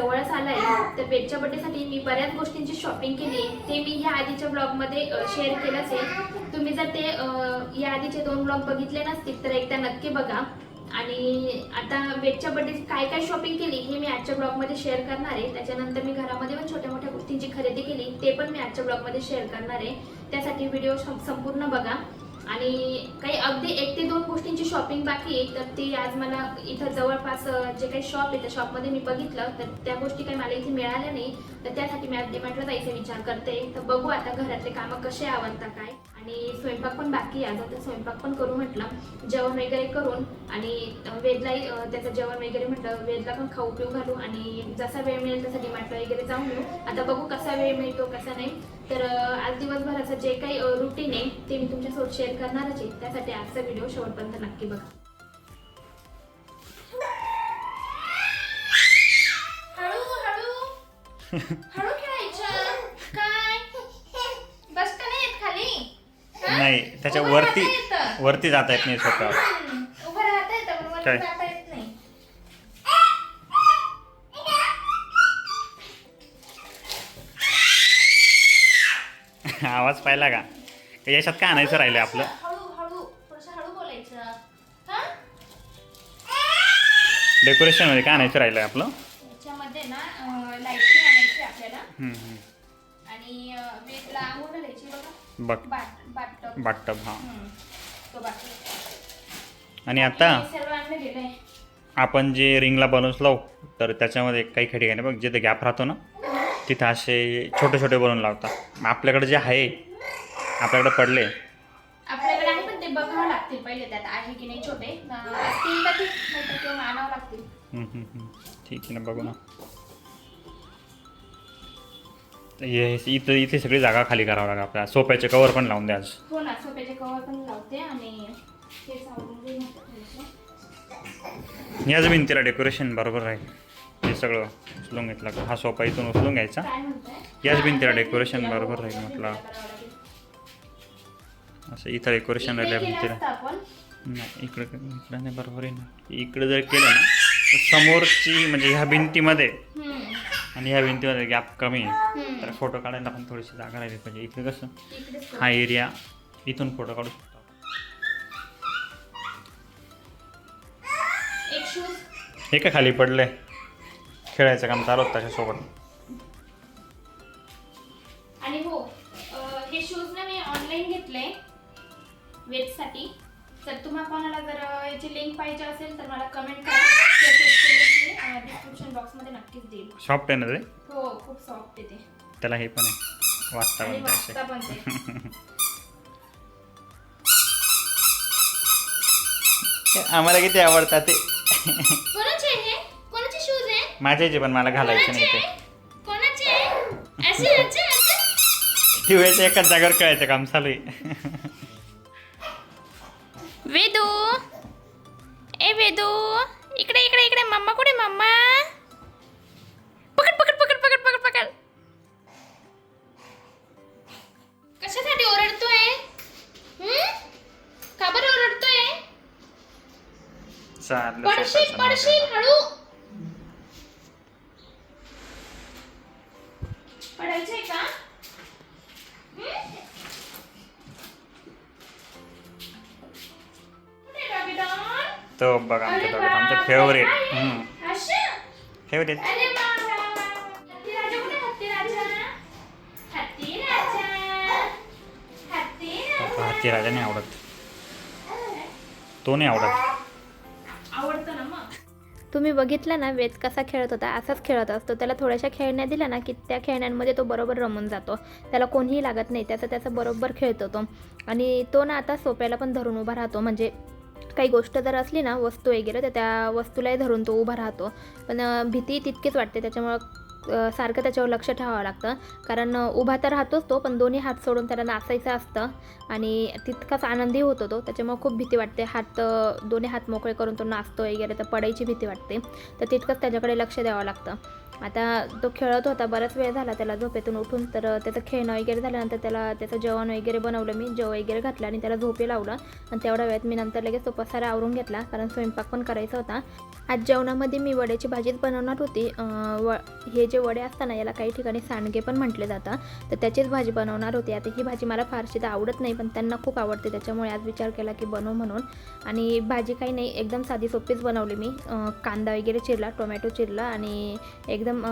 जवळच आलाय. तर वेदच्या बड्डेसाठी मी बऱ्याच गोष्टींची शॉपिंग केली. ते मी ह्या आधीच्या ब्लॉगमध्ये शेअर केलंच आहे. तुम्ही जर ते या आधीचे दोन ब्लॉग बघितले नसतील तर एकदा नक्की बघा. आणि आता वेदच्या बड्डे काय काय शॉपिंग केली हे मी आजच्या ब्लॉगमध्ये शेअर करणार आहे. त्याच्यानंतर मी घरामध्ये पण छोट्या मोठ्या गोष्टींची खरेदी केली ते पण मी आजच्या ब्लॉगमध्ये शेअर करणार आहे. त्यासाठी व्हिडिओ संपूर्ण बघा. आणि काही अगदी एक ते दोन गोष्टींची शॉपिंग बाकी आहे तर ती आज मला इथं जवळपास जे काही शॉप आहे त्या शॉपमध्ये मी बघितलं तर त्या गोष्टी काही मला इथे मिळाल्या नाही. तर त्यासाठी मी आज डिमांडला जायचा विचार करते. तर बघू आता घरातले कामं कसे आवडतात काय. आणि स्वयंपाक पण बाकी आहे. आता तर स्वयंपाक पण करू म्हटलं जेवण वगैरे करून आणि वेदलाही त्याचं जेवण वगैरे म्हटलं वेदला पण खाऊ पिऊ घालू आणि जसा वेळ मिळेल तसा डिमांडला वगैरे जाऊन येऊ आता बघू कसा वेळ मिळतो कसा नाही. तर आज दिवसभराचं जे काही रुटीन आहे ते मी तुमच्यासोबत शेअर करणारच आहे. त्यासाठी आजचा व्हिडिओ शेवटपर्यंत नक्की बघा. हळू. हळू हळू खेळायचं काय बसता नाही येत खाली हा? नाही त्याच्या उभं वरती राहता येतं. वरती जाता येत नाही स्वतः हम्म, उभं राहता येतं पण वरती काय? जाता येत नाही. आवाज पाहिला का? का याच्यात काय आणायचं राहिलं आपलं? हळू हळू थोडंसं हळू बोलायचं. हा? डेकोरेशनमध्ये काय आणायचं राहिलं आपलं? याच्यामध्ये ना आणायची आपल्याला. हम्म, हम्म. आणि अं, घालायची बघा. बघ. बाट बाटटब हा. हम्म, तो बाटली आणि आता हे सर्व आणलं गेलंय आपण जे रिंगला बलून्स लावू तर त्याच्यामध्ये काही काही ठिकाणी बघ जिथे गॅप राहतो ना तिथं असे छोटे छोटे बलून लावतात आपल्याकडे जे आहे आपल्याकडे पडले. आपल्याकडे आहे पण ते बघावं लागतील पहिले त्यात आहे की नाही छोटे. अं, असतील तर ठीक नाही तर किंवा आणावं लागतील. हम्म, हम्म, हम्म. ठीक आहे ना बघू ना. हे इथं इथे सगळी जागा खाली करावं लागेल आपल्याला. सोप्याचे कवर पण लावून द्या आज हो ना सोप्याचे कवर पण लावते आणि हे सावरून थोडंसं. याच भिंतीला डेकोरेशन बरोबर राहील हे सगळं उचलून घेतलं? हा सोफा इथून उचलून घ्यायचा. काय म्हणताय? याच भिंतीला डेकोरेशन बरोबर हो, राहील म्हटलं. असं इथं डेकोरेशन राहिलं केलं भिंतीला नाही इकडे इकडे नाही बरोबर आहे ना. इकडे जर केलं ना तर समोरची म्हणजे ह्या भिंतीमध्ये आणि ह्या भिंतीमध्ये गॅप कमी आहे. फोटो काढायला पण थोडीशी जागा राहिली पाहिजे. इकडे कसं. हा एरिया. इथून फोटो काढू शकतो हे का खाली पडलंय? खेळायचं काम चालू होतं त्याच्यासोबत. आणि हो हे शूज ना मी ऑनलाईन घेतले वेबसाठी तर तुम्हा कोणाला जर याची लिंक पाहिजे असेल तर मला कमेंट करा. डिस्क्रिप्शन बॉक्समध्ये नक्कीच देईल. सॉफ्ट आहे त्याला हे पण आहे. वाचता पण आम्हाला किती आवडतात ते? माझ्याचे पण मला घालायचे नाही ते. कोणाचे? कोणाचे? असे असे असे? ती वेळेस एकाच जागेवर खेळायचं काम चालू आहे वेदू. ए वेदू. इकडे इकडे इकडे. मम्मा कुठे मम्मा पडशील पडशील. हळू. पडायचंय का? तो बघा अरे दोघांचं आमचं फेवरेट? फेवरेट. हत्ती राजा नाही आवडत. तो नाही आवडत. तुम्ही बघितलं ना वेज कसा खेळत होता असाच खेळत असतो. त्याला थोड्याशा खेळण्या दिल्या ना की त्या खेळण्यांमध्ये तो बरोबर रमून जातो. त्याला कोणीही लागत नाही त्याचा त्याचा बरोबर खेळतो तो. आणि तो ना आता सोप्याला पण धरून उभा राहतो. म्हणजे काही गोष्ट जर असली ना वस्तू वगैरे तर त्या वस्तूलाही धरून तो उभा राहतो. पण भीती तितकीच वाटते. त्याच्यामुळं सारखं त्याच्यावर लक्ष ठेवावं लागतं. कारण उभा तर राहतोच तो पण दोन्ही हात सोडून त्याला नाचायचं असतं. आणि तितकाच आनंदी होतो तो. त्याच्यामुळे खूप भीती वाटते. हात दोन्ही हात मोकळे करून तो नाचतो वगैरे तर पडायची भीती वाटते. तर तितकंच त्याच्याकडे लक्ष द्यावं लागतं. आता तो खेळत होता बराच वेळ झाला त्याला झोपेतून उठून. तर त्याचं खेळणं वगैरे झाल्यानंतर त्याला त्याचं जेवण वगैरे बनवलं मी. जेव वगैरे घातलं आणि त्याला झोपे लावलं. आणि तेवढ्या वेळात मी नंतर लगेच तो पसारा आवरून घेतला. कारण स्वयंपाक पण करायचा होता. आज जेवणामध्ये मी वड्याची भाजीच बनवणार होती. व हे जे वडे असताना याला काही ठिकाणी सांडगे पण म्हटले जातात. तर त्याचीच भाजी बनवणार होती. आता ही भाजी मला फारशी तर आवडत नाही पण त्यांना खूप आवडते. त्याच्यामुळे आज विचार केला की बनव म्हणून. आणि भाजी काही नाही एकदम साधी सोपीच बनवली मी. कांदा वगैरे चिरला टोमॅटो चिरला आणि एकदम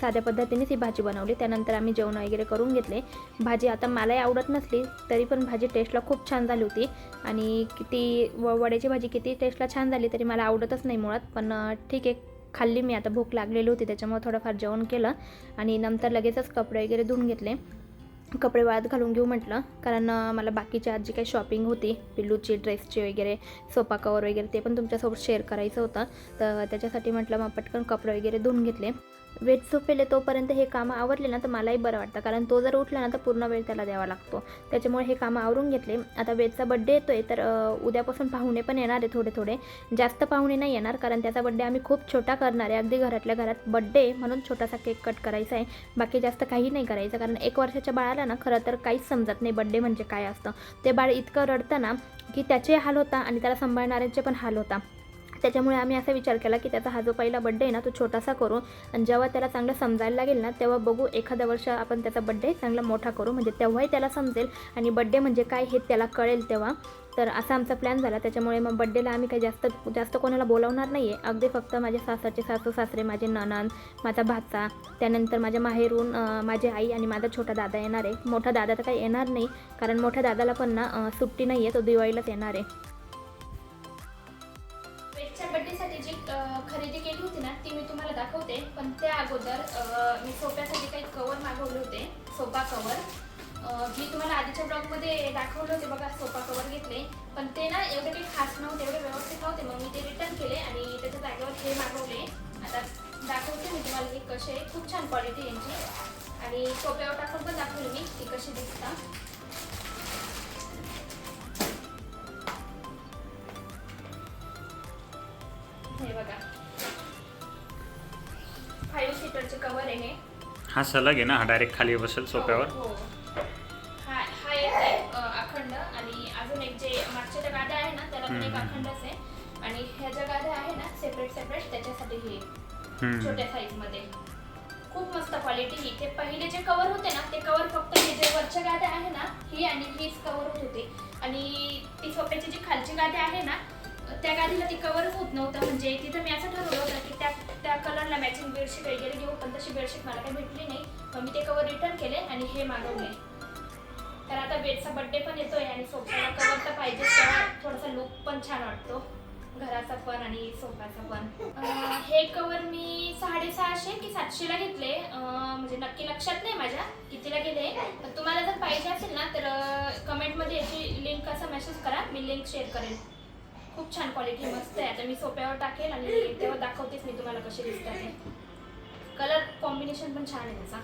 साध्या पद्धतीनेच ही भाजी बनवली. त्यानंतर आम्ही जेवण वगैरे करून घेतले. भाजी आता मलाही आवडत नसली तरी पण भाजी टेस्टला खूप छान झाली होती. आणि किती व वड्याची भाजी किती टेस्टला छान झाली तरी मला आवडतच नाही मुळात. पण ठीक आहे. खाल्ली मी आता भूक लागलेली होती त्याच्यामुळे थोडंफार जेवण केलं आणि नंतर लगेचच कपडे वगैरे धुवून घेतले. कपडे वाळत घालून घेऊ म्हटलं कारण मला बाकीच्या आज जी काही शॉपिंग होती पिल्लूची ड्रेसची वगैरे सोफा कवर वगैरे ते पण तुमच्यासोबत शेअर करायचं होतं. तर त्याच्यासाठी म्हटलं मग पटकन कपडे वगैरे धुवून घेतले. वेट झोपेले तोपर्यंत हे कामं आवरले ना तर मलाही बरं वाटतं. कारण तो जर उठला ना तर पूर्ण वेळ त्याला द्यावा लागतो. त्याच्यामुळे हे कामं आवरून घेतले. आता वेदचा बड्डे येतो आहे तर उद्यापासून पाहुणे पण येणार आहे थोडे थोडे जास्त पाहुणे नाही येणार कारण त्याचा बड्डे आम्ही खूप छोटा करणार आहे. अगदी घरातल्या घरात बड्डे म्हणून छोटासा केक कट करायचा आहे. बाकी जास्त काही नाही करायचं कारण एक वर्षाच्या बाळाला ना खरं तर काहीच समजत नाही बड्डे म्हणजे काय असतं. ते बाळ इतकं रडतं ना की त्याचे हाल होता आणि त्याला सांभाळणाऱ्यांचे पण हाल होता. त्याच्यामुळे आम्ही असा विचार केला की त्याचा हा जो पहिला बड्डे आहे ना तो छोटासा करू आणि जेव्हा त्याला चांगलं समजायला लागेल ना तेव्हा बघू एखाद्या वर्ष आपण त्याचा बड्डे चांगला मोठा करू. म्हणजे तेव्हाही त्याला समजेल आणि बड्डे म्हणजे काय हे त्याला कळेल तेव्हा. तर असा आमचा प्लॅन झाला. त्याच्यामुळे मग बड्डेला आम्ही काही जास्त जास्त कोणाला बोलावणार नाही आहे अगदी फक्त माझ्या सासरचे सासू सासरे माझे ननंद माझा भाचा त्यानंतर माझ्या माहेरून माझी आई आणि माझा छोटा दादा येणार आहे. मोठा दादा तर काही येणार नाही. कारण मोठ्या दादाला पण ना सुट्टी नाही आहे तो दिवाळीलाच येणार आहे. खरेदी केली होती ना ती मी तुम्हाला दाखवते. पण त्या अगोदर मी सोफ्यासाठी काही कवर मागवले होते. सोफा कवर मी तुम्हाला आधीच्या ब्लॉगमध्ये दाखवले होते बघा सोफा कवर घेतले. पण ते ना एवढे काही खास नव्हते एवढे व्यवस्थित नव्हते. मग मी ते रिटर्न केले आणि त्याच्या जागेवर हे मागवले. आता दाखवते मी तुम्हाला हे कसे. खूप छान क्वालिटी यांची. आणि सोप्यावर टाकून पण दाखवले मी ती कशी दिसतात हे सलग आहे ना हा डायरेक्ट खाली बसेल सोप्यावर हो, हो. एक आहे अ, अखंड आणि अजून एक जे मागच्या ज्या गाद्या आहे ना त्याला पण एक. अखंडच आहे आणि ह्या ज्या गाद्या आहे ना सेपरेट सेपरेट त्याच्यासाठी हे हम्म. छोट्या साईजमध्ये खूप मस्त क्वालिटी ही ते पहिले जे कवर होते ना ते कवर फक्त हे जे वरच्या गाद्या आहे ना ही आणि हीच कवर होत होते आणि ती सोप्याची जी खालची गाद्या आहे ना त्या गादीला ती कवरच होत नव्हतं म्हणजे तिथं मी असं ठरवलं होतं की त्या त्या कलरला मॅचिंग बेडशीट वगैरे घेऊ पण तशी बेडशीट मला काही भेटली नाही. मग मी ते कवर रिटर्न केले आणि हे मागवले. तर आता बेडचा बड्डे पण येतोय आणि सोफ्याला कवर तर पाहिजे थोडासा लुक पण छान वाटतो. घराचा पण आणि सोफ्याचा पण. हे कवर मी साडेसहाशे की सातशेला घेतले. म्हणजे नक्की लक्षात नाही माझ्या कितीला गेले. तुम्हाला जर पाहिजे असेल ना तर कमेंटमध्ये याची लिंक असा मेसेज करा. मी लिंक शेअर करेन. खूप छान क्वालिटी मस्त आहे. आता मी सोप्यावर टाकेल आणि तेव्हा दाखवतेच मी तुम्हाला कसे दिसतात ते कलर कॉम्बिनेशन पण छान आहे त्याचा.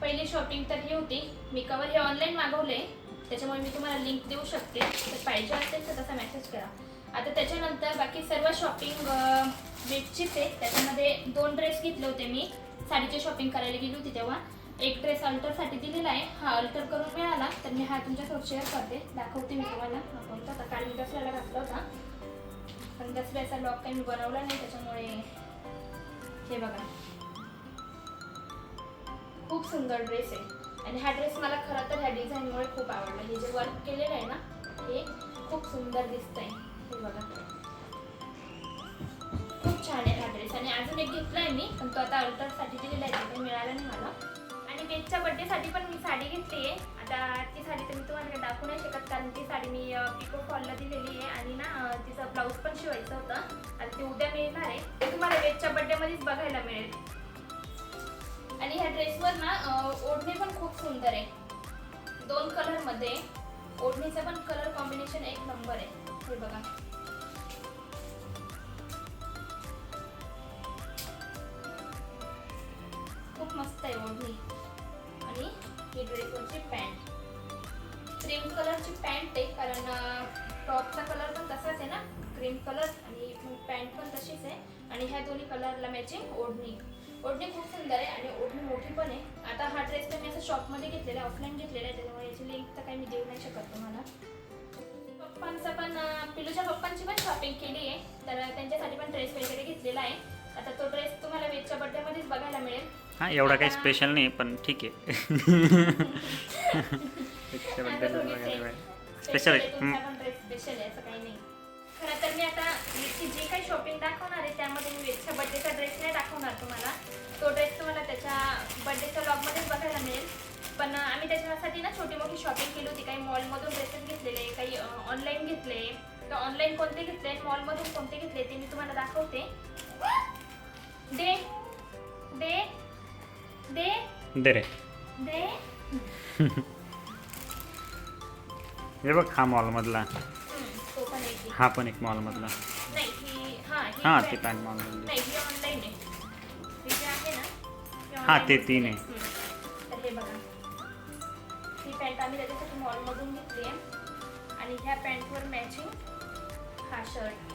पहिली शॉपिंग तर ही होती. मी कवर हे ऑनलाईन मागवले त्याच्यामुळे मी तुम्हाला लिंक देऊ शकते. तर पाहिजे असेल तर तसा मेसेज करा. आता त्याच्यानंतर बाकी सर्व शॉपिंग वेबचीच आहे त्याच्यामध्ये दोन ड्रेस घेतले होते मी. साडीची शॉपिंग करायला गेली होती तेव्हा. एक ड्रेस अल्टरसाठी दिलेला आहे. हा अल्टर करून मिळाला तर मी हा तुमच्यासोबत शेअर करते. दाखवते मी तुम्हाला. हा कोणता होता काल मी दसऱ्याला घातला होता. पण दसऱ्याचा लॉक काही मी बनवला नाही त्याच्यामुळे हे बघा. खूप सुंदर ड्रेस आहे. आणि हा ड्रेस मला खरं तर ह्या डिझाईनमुळे खूप आवडला. हे जे वर्क केलेलं आहे ना हे खूप सुंदर दिसत आहे हे बघा. खूप छान आहे हा ड्रेस आणि अजून एक घेतला आहे मी पण तो आता अल्टरसाठी दिलेला आहे ते मिळाला नाही मला. आणि बड्डेसाठी पण मी साडी घेतली आहे. आता ती साडी तर मी तुम्हाला दाखवू नाही शकत कारण ती साडी मी पिको फॉलला दिलेली आहे आणि ना तिचं ब्लाऊज पण शिवायचं होतं. आणि ती उद्या मिळणार आहे. ते तुम्हाला बेटच्या बड्डेमध्येच बघायला मिळेल. आणि ह्या ड्रेसवर ना ओढणी पण खूप सुंदर आहे. दोन कलरमध्ये. ओढणीचा पण कलर कॉम्बिनेशन एक नंबर आहे. हे बघा. क्रीम कलर आणि पॅन्ट पण तशीच आहे. आणि ह्या दोन्ही कलरला मॅचिंग ओढणी. ओढणी खूप सुंदर आहे आणि ओढणी मोठी पण आहे. आता हा ड्रेस तर मी असं शॉपमध्ये घेतलेला आहे ऑफलाईन घेतलेला आहे त्याच्यामुळे याची लिंक तर काही मी देऊ नाही शकत तुम्हाला. पप्पांचं पण पिलूच्या पप्पांची पण शॉपिंग केली आहे. तर त्यांच्यासाठी पण ड्रेस वगैरे घेतलेला आहे. आता तो ड्रेस तुम्हाला वेजच्या बड्डेमध्येच बघायला मिळेल. हां एवढा काही स्पेशल नाही पण ठीक आहे. स्पेशल आहे. स्पेशल आहे असं काही नाही. खरं तर मी आता वेजची जे काही शॉपिंग दाखवणार आहे त्यामध्ये मी वेजच्या बड्डेचा ड्रेस नाही दाखवणार तुम्हाला. तो ड्रेस तुम्हाला त्याच्या बड्डेच्या ब्लॉगमध्येच बघायला मिळेल. पण आम्ही त्याच्यासाठी ना छोटी मोठी शॉपिंग केली होती. काही मॉलमधून ड्रेसेस घेतलेले काही ऑनलाईन घेतले. तर ऑनलाईन कोणते घेतले मॉलमधून कोणते घेतले ते मी तुम्हाला दाखवते. दे. दे. दे. दे रे. दे. हे बघ हा मॉलमधला हा पण एक मॉलमधला नाही ही हा ही हां. ती पॅन्ट मॉलमधली नाही ही ऑनलाईन आहे हे जे आहे ना हे हा, ते तीन आहे. आहे. हम्म. तर हे बघा ही पॅन्ट आम्ही त्याच्यासाठी मॉलमधून घेतली आहे आणि ह्या पॅन्टवर मॅचिंग हा शर्ट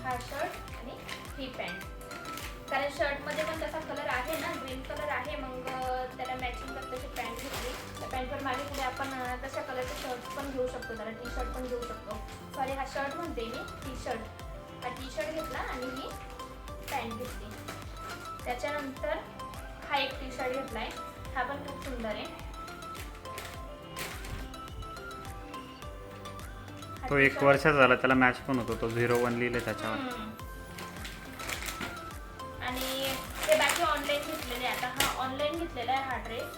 हा शर्ट आणि ही पॅन्ट कारण शर्टमध्ये पण तसा कलर आहे ना ग्रीन कलर आहे मग त्याला मॅचिंग करत तशी पॅन्ट घेतली. त्या पॅन्टवर मागे पुढे आपण तशा कलरचे शर्ट पण घेऊ शकतो त्याला टी शर्ट पण घेऊ शकतो. सॉरी हा शर्ट म्हणते मी टी शर्ट हा टी शर्ट घेतला आणि ही पॅन्ट घेतली. त्याच्यानंतर हा एक टी शर्ट घेतलाय. हा पण खूप सुंदर आहे. तो एक वर्षाचा झाला त्याला मॅच पण होतो तो झिरो वन लिहिले त्याच्यावर. घेतलेला आहे हा ड्रेस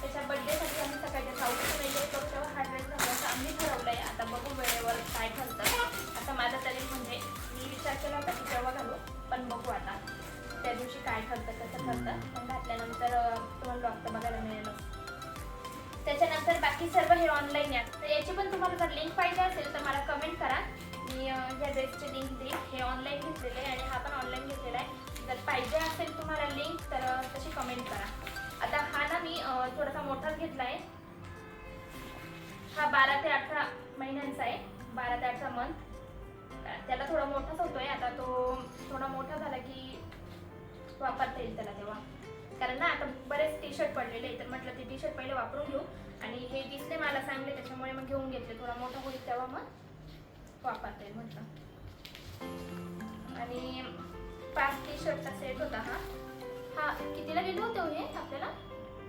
त्याच्या बड्डेसाठी आम्ही सकाळच्या साऊथ वगैरे करू तेव्हा हा ड्रेस घालायचा आम्ही ठरवलं आहे आता बघू वेळेवर काय ठरतं. आता माझा तरी म्हणजे मी विचार केला होता की जेव्हा घालू. पण बघू आता. त्या दिवशी काय ठरतं कसं ठरतं. पण घातल्यानंतर तुम्हाला ब्लॉग बघायला मिळेल त्याच्यानंतर बाकी सर्व हे ऑनलाईन आहे. तर याची पण तुम्हाला जर लिंक पाहिजे असेल तर मला कमेंट करा. मी ह्या ड्रेसची लिंक देईन. हे ऑनलाईन घेतलेले आहे आणि हा पण ऑनलाईन घेतलेला आहे. जर पाहिजे असेल तुम्हाला लिंक तर तशी कमेंट करा. आता हा ना मी थोडासा मोठाच घेतला आहे हा बारा ते अठरा महिन्यांचा आहे. बारा ते अठरा मंथ त्याला थोडा मोठाच होतोय. आता तो थोडा मोठा झाला की वापरता येईल त्याला तेव्हा. कारण ना आता बरेच टी शर्ट पडलेले तर म्हटलं ते टी शर्ट पहिले वापरून घेऊ. आणि हे दिसले मला चांगले त्याच्यामुळे मग घेऊन घेतले. थोडा मोठा होईल तेव्हा मग वापरता येईल म्हटलं. आणि पाच टी शर्टचा सेट होता हा. हा कितीला गेलो होते हो आपल्याला?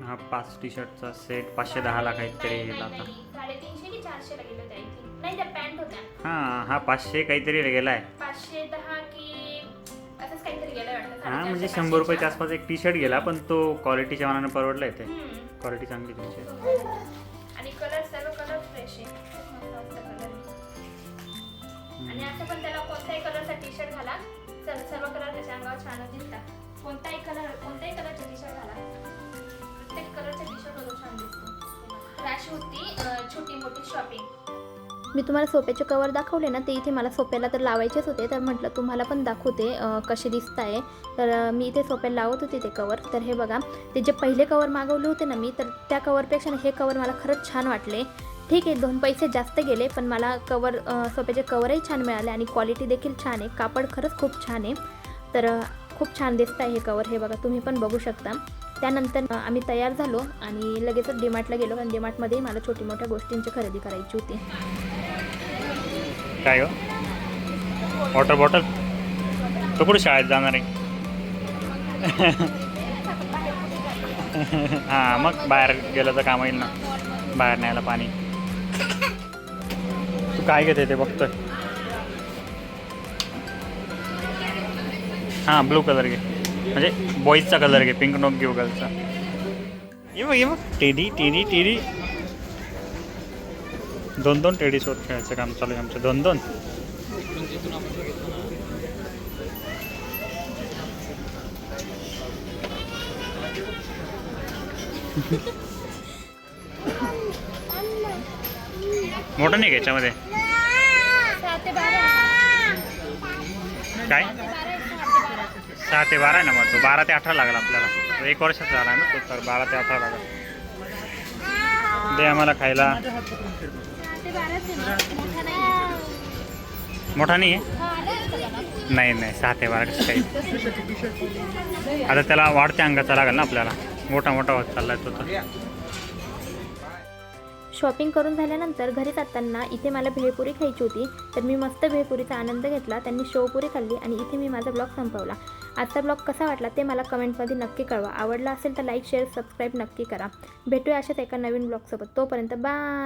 हा पाच टी शर्टचा सेट पाचशे दहाला काहीतरी गेला नाही. साडेतीनशे की चारशेला गेले होते आय थिंक नाही त्या पॅन्ट होत्या. हां हा पाचशे काहीतरी गेलाय. पाचशे दहा की असंच काहीतरी गेलं वाटतं हा म्हणजे साडेचारशे, शंभर रुपयाच्या पाचशेच्या. आसपास एक टी शर्ट गेला पण तो क्वालिटीच्या मानाने परवडलाय ते. हम्म. क्वालिटी चांगली त्याची आणि कलर सर्व कलर फ्रेश आहे. मस्त कलर आणि असं पण त्याला कोणत्याही कलरचा टी शर्ट घाला. सर्व सर्व कलर त्याच्या अंगावर छानच दिसतात. कोणताही कलर कोणत्याही कलरचा टी शर्ट घाला. प्रत्येक कलरचा टी शर्ट वरून छान दिसतो. तर अशी होती छोटी मोठी शॉपिंग मी तुम्हाला सोप्याचे कवर दाखवले ना ते इथे मला सोप्याला तर लावायचेच होते. तर म्हटलं तुम्हाला पण दाखवते कसे दिसत आहे तर मी इथे सोप्याला लावत होते ते कवर तर हे बघा ते जे पहिले कवर मागवले होते ना मी तर त्या कवरपेक्षा हे कवर मला खरंच छान वाटले. ठीक आहे दोन पैसे जास्त गेले पण मला कवर सोप्याचे कवरही छान मिळाले आणि क्वालिटी देखील छान आहे. कापड खरंच खूप छान आहे. तर खूप छान दिसत आहे हे कवर हे बघा तुम्ही पण बघू शकता. त्यानंतर आम्ही तयार झालो आणि लगेचच डीमार्टला गेलो. कारण डीमार्टमध्ये मला छोटी मोठ्या गोष्टींची खरेदी करायची होती. काय हो वॉटर बॉटल तो कुठे शाळेत जाणार आहे? हां मग बाहेर गेलं तर काम येईल ना. बाहेर न्यायला पाणी. तू काय घेते ते बघतोय? हां ब्लू कलर घे. म्हणजे बॉईजचा कलर घे पिंक नोक घेऊ गर्लचा ये बघ ये बघ. टेडी टेडी टेडी दोन दोन टेडी शोध खेळायचं काम चालू आहे आमचं. दोन दोन मोठं नाही का याच्यामध्ये? काय? सहा ते बारा आहे ना मग. तो बारा ते अठरा लागला आपल्याला. एक वर्षाचा झाला ना तो तर बारा ते अठरा लागला. दे आम्हाला खायला. मोठा नाही नाही आहे? नाही नाही. सहा ते बारा कसं काही? आता त्याला वाढत्या अंगाचा लागेल ना आपल्याला. मोठा मोठा होत चाललाय तो तर. शॉपिंग करून झाल्यानंतर घरी जाताना इथे मला भेळपुरी खायची होती. तर मी मस्त भेळपुरीचा आनंद घेतला. त्यांनी शेवपुरी खाल्ली आणि इथे मी माझा ब्लॉग संपवला. आजचा ब्लॉग कसा वाटला ते मला कमेंटमध्ये नक्की कळवा. आवडला असेल तर लाईक शेअर सबस्क्राईब नक्की करा. भेटूया अशाच एका नवीन ब्लॉगसोबत. तोपर्यंत बाय!